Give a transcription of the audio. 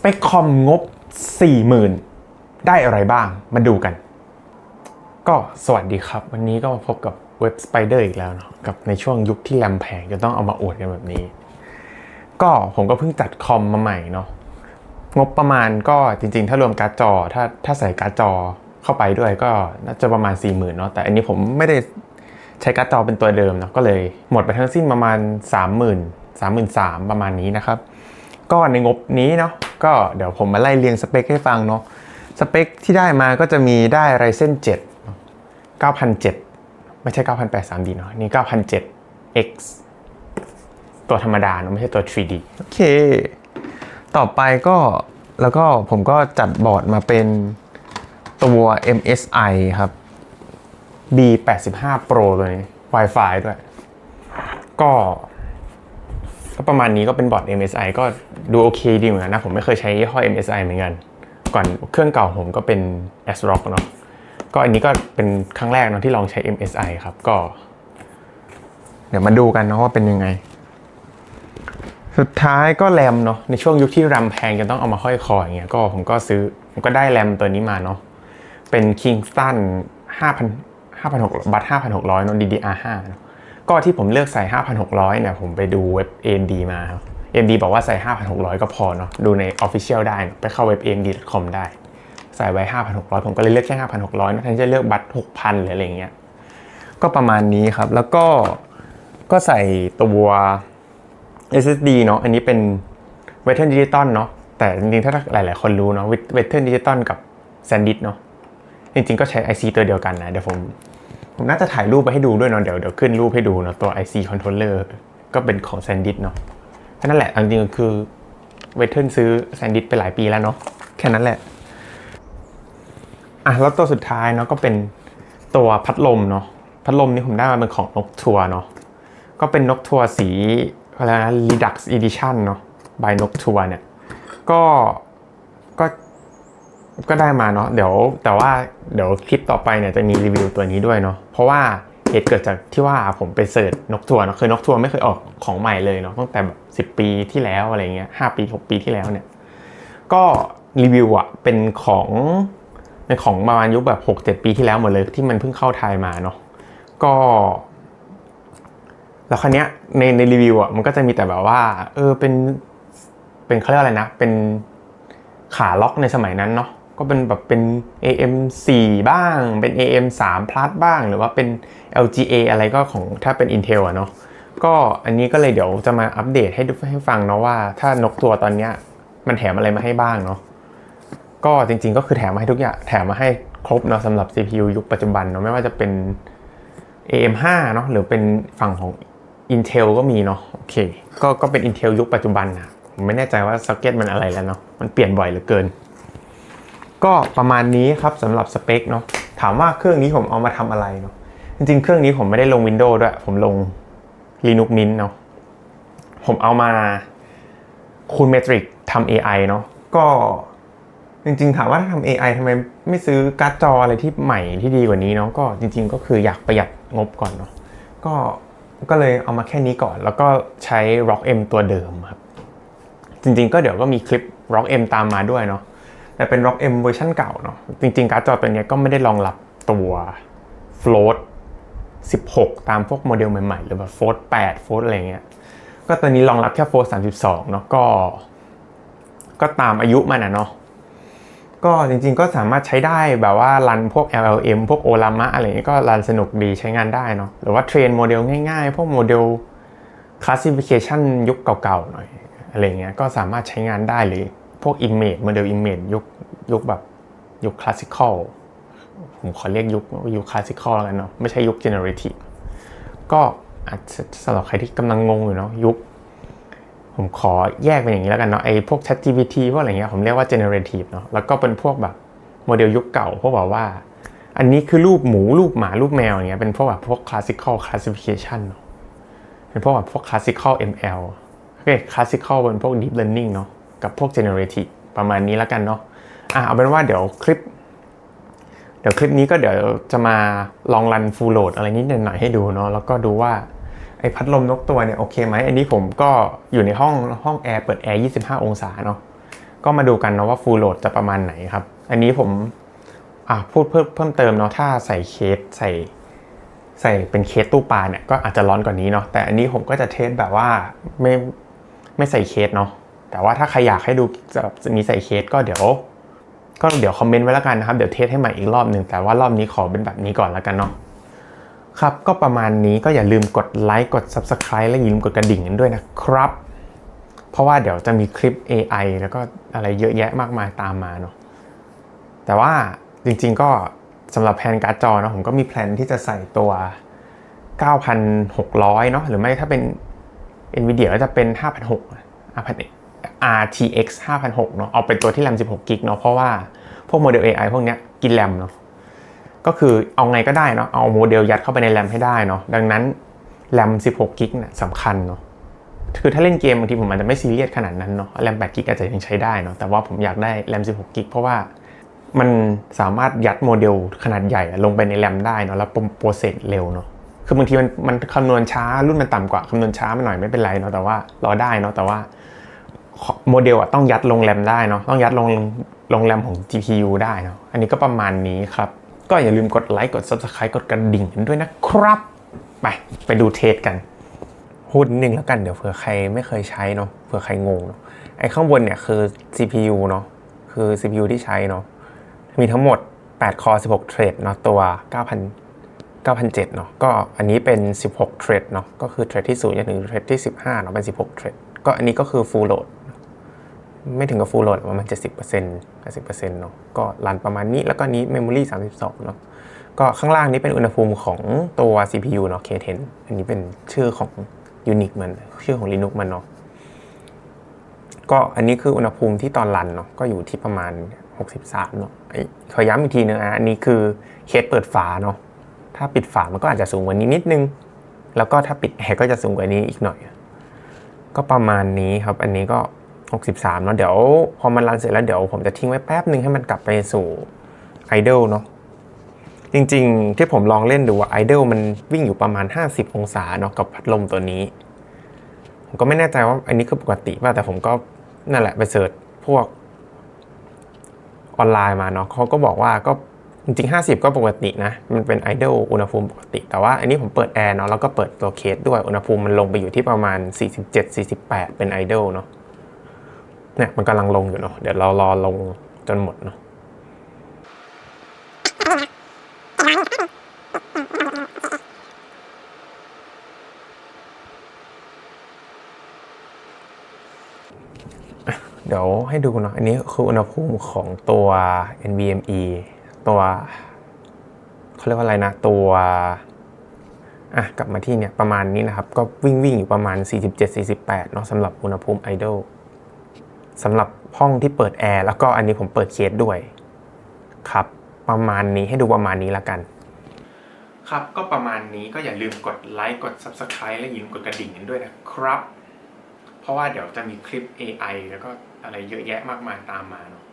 เปคคอมงบ 40,000 ได้อะไรบ้างมาดูกัน ก็สวัสดีครับ วันนี้ก็มาพบกับเว็บ Spider อีกแล้วเนาะกับในช่วงยุคที่แรมแพงจะต้องเอามาอวดกันแบบนี้ ก็ผมก็เพิ่งจัดคอมมาใหม่เนาะงบประมาณก็จริงๆ ถ้ารวมการ์ดจอถ้าถ้าใส่การ์ดจอเข้าไปด้วยก็น่าจะประมาณ 40,000เนาะแต่อันนี้ผมไม่ได้ใช้การ์ดจอเป็นตัวเดิมเนาะก็เลยหมดไปทั้งสิ้นประมาณ 30,000 33,000ประมาณนี้นะครับ ก็ในงบนี้เนาะ ก็เดี๋ยวผมมาไล่เรียงสเปคให้ฟังเนาะสเปคที่ได้มาก็จะมีได้ Ryzen 7 9,007 ไม่ใช่9,008 3D เนาะนี่ 9,007 X ตัวธรรมดาเนอะไม่ใช่ตัว 3D โอเค ต่อไปก็แล้วก็ผมก็จัดบอร์ดมาเป็นตัว MSI ครับ B85 Pro ตัวนี้ Wi-Fi ด้วย ก็ ก็ประมาณนี้ก็เป็นบอร์ด MSI ก็ดูโอเคดีเหมือนกันนะ ผมไม่เคยใช้ยี่ห้อ MSI เหมือนกัน ก่อนเครื่องเก่าผมก็เป็น ASRock เนาะก็อันนี้ก็เป็นครั้งแรกเนาะที่ลองใช้ MSI ครับก็ เดี๋ยวมาดูกันเนาะว่าเป็นยังไง สุดท้ายก็แรมเนาะในช่วงยุคที่แรมแพงจะต้องเอามาห้อยคออย่างเงี้ยก็ผมก็ซื้อผมก็ได้แรมตัวนี้มาเนาะเป็น Kingston 5,000 5,600บัต5,600เนาะ DDR5 เนอะ ก็ที่ผมเลือกใส่ 5,600 เนี่ย ผมไปดูเว็บ AMD มาครับ AMD บอกว่าใส่ 5,600 ก็พอเนาะ ดูใน Official ได้ ไปเข้าเว็บ AMD.com ได้ ใส่ไว้ 5,600 ผมก็เลยเลือกแค่ 5,600นะแทนที่จะเลือกบัตร 6,000 หรืออะไรเงี้ย ก็ประมาณนี้ครับ แล้วก็ ก็ใส่ตัว SSD เนาะ อันนี้เป็น Western Digital เนาะ แต่จริงๆ ถ้าหลายๆ คนรู้เนาะ Western Digital กับ SanDisk เนาะ จริงๆ ก็ใช้ IC ตัวเดียวกันนะ เดี๋ยวผม ผมน่าจะถ่ายรูปไปให้ดูด้วยเนาะเดี๋ยวเดี๋ยวขึ้นรูปให้ดูเนาะตัว IC controller ก็เป็นของ SanDisk เนาะแค่นั้นแหละจริงๆคือ Western ซื้อ SanDisk ไปหลายปีแล้วเนาะแค่นั้นแหละอะแล้วตัวสุดท้ายเนาะก็เป็นตัวพัดลมเนาะพัดลมนี่ผมได้มาเป็นของนกทัวร์เนาะก็เป็นนกทัวร์สีอะไรนะ Redux Edition เนาะ by นกทัวร์เนี่ยก็ก็ ก็ได้มาเนาะเดี๋ยวแต่ว่าเดี๋ยวคลิปต่อไปเนี่ยจะมีรีวิวตัวนี้ด้วยเนาะเพราะว่าเหตุเกิดจากที่ว่าผมไปเสิร์ชนกทัวร์เนาะคือนกทัวร์ไม่เคยออกของใหม่เลยเนาะตั้งแต่แบบสิปีที่แล้วอะไรเงี้ยห้าปีหกปีที่แล้วเนี่ยก็รีวิวอะเป็นของเป็นของประมาณยุคแบบหกเจ็ดปีที่แล้วหมดเลยที่มันเพิ่งเข้าไทยมาเนาะก็แล้วครั้นี้ยในในรีวิวอะมันก็จะมีแต่แบบว่า เออเป็นเป็นเขาเรียกอะไรนะ เป็นขาล็อกในสมัยนั้นเนาะ ก็เป็นแบบเป็น AM 4 บ้าง เป็น AM 3 plus บ้าง หรือว่าเป็น LGA อะไรก็ของถ้าเป็น Intel อะเนาะ ก็อันนี้ก็เลยเดี๋ยวจะมาอัปเดตให้ดูให้ฟังเนาะว่า ถ้านกตัวตอนเนี้ยมันแถมอะไรมาให้บ้างเนาะ ก็จริงๆก็คือแถมมาให้ทุกอย่าง แถมมาให้ครบเนาะสำหรับ CPU ยุคปัจจุบันเนาะไม่ว่าจะเป็น AM5 เนาะหรือเป็นฝั่งของ Intel ก็มีเนาะโอเคก็ก็เป็น Intel ยุคปัจจุบันนะผมไม่แน่ใจว่าซ็อกเก็ตมันอะไรแล้วเนาะมันเปลี่ยนบ่อยเหลือเกิน ก็ประมาณนี้ครับสำหรับสเปคเนาะถามว่าเครื่องนี้ผมเอามาทำอะไรเนาะจริงๆ เครื่องนี้ผมไม่ได้ลง Windows ด้วย ผมลง Linux Mint เนาะผมเอามาคูณเมทริกทำ AI เนาะก็จริงๆ ถามว่าถ้าทำ AI ทำไมไม่ซื้อการ์ดจออะไรที่ใหม่ที่ดีกว่านี้เนาะก็จริง ๆ ก็คืออยากประหยัดงบก่อนเนาะก็ก็เลยเอามาแค่นี้ก่อน แล้วก็ใช้ Rock M ตัวเดิมครับ จริงๆ ก็เดี๋ยวก็มีคลิป Rock M ตามมาด้วยเนาะ แต่เป็น Rock M เวอร์ชันเก่าเนาะจริงๆ การ์ดจอตัวนี้ก็ไม่ได้รองรับตัว float 16 ตามพวกโมเดลใหม่ๆ หรือแบบ float 8 float อะไรเงี้ยก็ตัวนี้รองรับแค่ float 32เนาะก็ก็ตามอายุมันอะเนาะก็จริงๆก็สามารถใช้ได้แบบว่ารันพวก LLM พวก Olama อะไรเงี้ยก็รันสนุกดีใช้งานได้เนาะหรือว่าเทรนโมเดลง่ายๆ พวกโมเดล classification ยุคเก่าๆหน่อยอะไรเงี้ยก็สามารถใช้งานได้หรือ พวก image โมเดล image ยุคยุคแบบยุค classical ผมขอเรียกยุคยุค classical แล้วกันเนาะไม่ใช่ยุค generative ก็อาจจะสำหรับใครที่กำลังงงอยู่เนาะยุค ผมขอแยกเป็นอย่างนี้แล้วกันเนาะไอ้พวก Chat GPT พวกอะไรเงี้ยผมเรียกว่า generative เนาะแล้วก็เป็นพวกแบบโมเดลยุคเก่าพวกแบบว่า อันนี้คือรูปหมูรูปหมารูปแมวอย่างเงี้ยเป็นพวกแบบพวก classical classification เนาะเป็นพวกแบบพวก classical ML โอเค classical เป็นพวก deep learning เนาะ กับพวก generative ประมาณนี้แล้วกันเนาะอะเอาเป็นว่าเดี๋ยวคลิป เดี๋ยวคลิปนี้ก็เดี๋ยวจะมาลองรัน full load อะไรนิดหน่อยให้ดูเนาะแล้วก็ดูว่าไอ้พัดลมนกตัวเนี่ยโอเคไหมอันนี้ผมก็อยู่ในห้องห้องแอร์เปิดแอร์25 องศาเนาะก็มาดูกันเนาะว่า full load จะประมาณไหนครับ อันนี้ผมอะพูดเพิ่มเพิ่มเติมเนาะถ้าใส่เคสใส่ ใส่เป็นเคสตู้ปลาเนี่ยก็อาจจะร้อนกว่านี้เนาะแต่อันนี้ผมก็จะเทสแบบว่าไม่ไม่ใส่เคสเนาะ แต่ว่าถ้าใครอยากให้ดูแบบมีใส่เคสก็เดี๋ยว ก็เดี๋ยวคอมเมนต์ไว้แล้วกันนะครับ เดี๋ยวเทสให้ใหม่อีกรอบหนึ่งแต่ว่ารอบนี้ขอเป็นแบบนี้ก่อนแล้วกันเนาะครับ ก็ประมาณนี้ก็อย่าลืมกดไลค์กด Subscribe และอย่าลืมกดกระดิ่งกันด้วยนะครับ เพราะว่าเดี๋ยวจะมีคลิป AI แล้วก็อะไรเยอะแยะมากมายตามมาเนาะแต่ว่าจริงๆก็สำหรับแผนการ์ดจอเนาะผมก็มีแพลนที่จะใส่ตัว 9,600 เนาะหรือไม่ถ้าเป็น NVIDIA ก็จะเป็น 5,600 RTX 5,600เนาะเอาเป็นตัวที่แรม16กิกเนาะเพราะว่าพวกโมเดล AI พวกเนี้ยกินแรมเนาะก็คือเอาไงก็ได้เนาะเอาโมเดลยัดเข้าไปในแรมให้ได้เนาะดังนั้นแรม16กิกเนี่ยสำคัญเนาะคือถ้าเล่นเกมบางทีผมอาจจะไม่ซีเรียสขนาดนั้นเนาะแรม8กิกอาจจะยังใช้ได้เนาะแต่ว่าผมอยากได้แรม16กิกเพราะว่ามันสามารถยัดโมเดลขนาดใหญ่ลงไปในแรมได้เนาะแล้วโปรเซสเร็วเนาะคือบางทีมันมันคำนวณช้ารุ่นมันต่ำกว่าคำนวณช้ามาหน่อยไม่เป็นไรเนาะแต่ว่ารอได้เนาะแต่ว่า โมเดลอะต้องยัดลงแรมได้เนาะต้องยัดลงลงแรมของ GPU ได้เนาะอันนี้ก็ประมาณนี้ครับ ก็อย่าลืมกดไลค์กด Subscribe กดกระดิ่งกันด้วยนะครับ ไปไปดูเทสกันพูดนิดนึงแล้วกันเดี๋ยวเผื่อใครไม่เคยใช้เนาะเผื่อใครงงเนาะไอ้ข้างบนเนี่ยคือ CPU เนาะคือ CPU ที่ใช้เนาะมีทั้งหมด 8 คอ 16 เทรดเนาะตัว 9,000 9,007เนาะก็อันนี้เป็น 16 เทรดเนาะก็คือเทรดที่0จนถึงเทรดที่ 15เนาะเป็น 16 เทรดก็อันนี้ก็คือ full load ไม่ถึงกับ full load ประมาณ70% 80%เนาะก็รันประมาณนี้แล้วก็นี้ memory 32เนาะก็ข้างล่างนี้เป็นอุณหภูมิของตัว CPU เนาะ K10 อันนี้เป็นชื่อของ Unix มัน ชื่อของ Linux มันเนาะก็อันนี้คืออุณหภูมิที่ตอนรันเนาะก็อยู่ที่ประมาณ 63 เนาะขอย้ำอีกทีนึงอะอันนี้คือเคสเปิดฝาเนาะถ้าปิดฝามันก็อาจจะสูงกว่านี้นิดนึง แล้วก็ถ้าปิดแอร์ก็จะสูงกว่านี้อีกหน่อย ก็ประมาณนี้ครับ อันนี้ก็ 63เนาะเดี๋ยวพอมันรันเสร็จแล้วเดี๋ยวผมจะทิ้งไว้แป๊บหนึ่งให้มันกลับไปสู่ Idle เนาะจริงๆ ที่ผมลองเล่นดูว่า Idle มันวิ่งอยู่ประมาณ 50 องศาเนาะกับพัดลมตัวนี้ ผมก็ไม่แน่ใจว่าอันนี้คือปกติป่ะแต่ผมก็นั่นแหละไปเสิร์ชพวกออนไลน์มาเนาะเขาก็บอกว่าก็จริงๆ50 ก็ปกตินะ มันเป็น idle อุณหภูมิปกติ แต่ว่าอันนี้ผมเปิดแอร์เนาะแล้วก็เปิดตัวเคสด้วยอุณหภูมิมันลงไปอยู่ที่ประมาณ 47-48 เป็น idle เนาะ เนี่ยมันกำลังลงอยู่เนาะเดี๋ยวเรารอลงจนหมดเนาะเดี๋ยวให้ดูเนาะอันนี้คืออุณหภูมิของตัว NVMe ตัวเขาเรียกว่าอะไรนะตัวอะกลับมาที่เนี่ยประมาณนี้นะครับ ก็วิ่งวิ่งอยู่ประมาณ 47-48เนาะสำหรับอุณหภูมิ idle สำหรับห้องที่เปิดแอร์แล้วก็อันนี้ผมเปิดเคสด้วยครับ ประมาณนี้ให้ดูประมาณนี้ละกัน ครับก็ประมาณนี้ก็อย่าลืมกดไลค์กด Subscribe และอย่าลืมกดกระดิ่งกันด้วยนะครับ เพราะว่าเดี๋ยวจะมีคลิป AI แล้วก็อะไรเยอะแยะมากมายตามมาเนาะ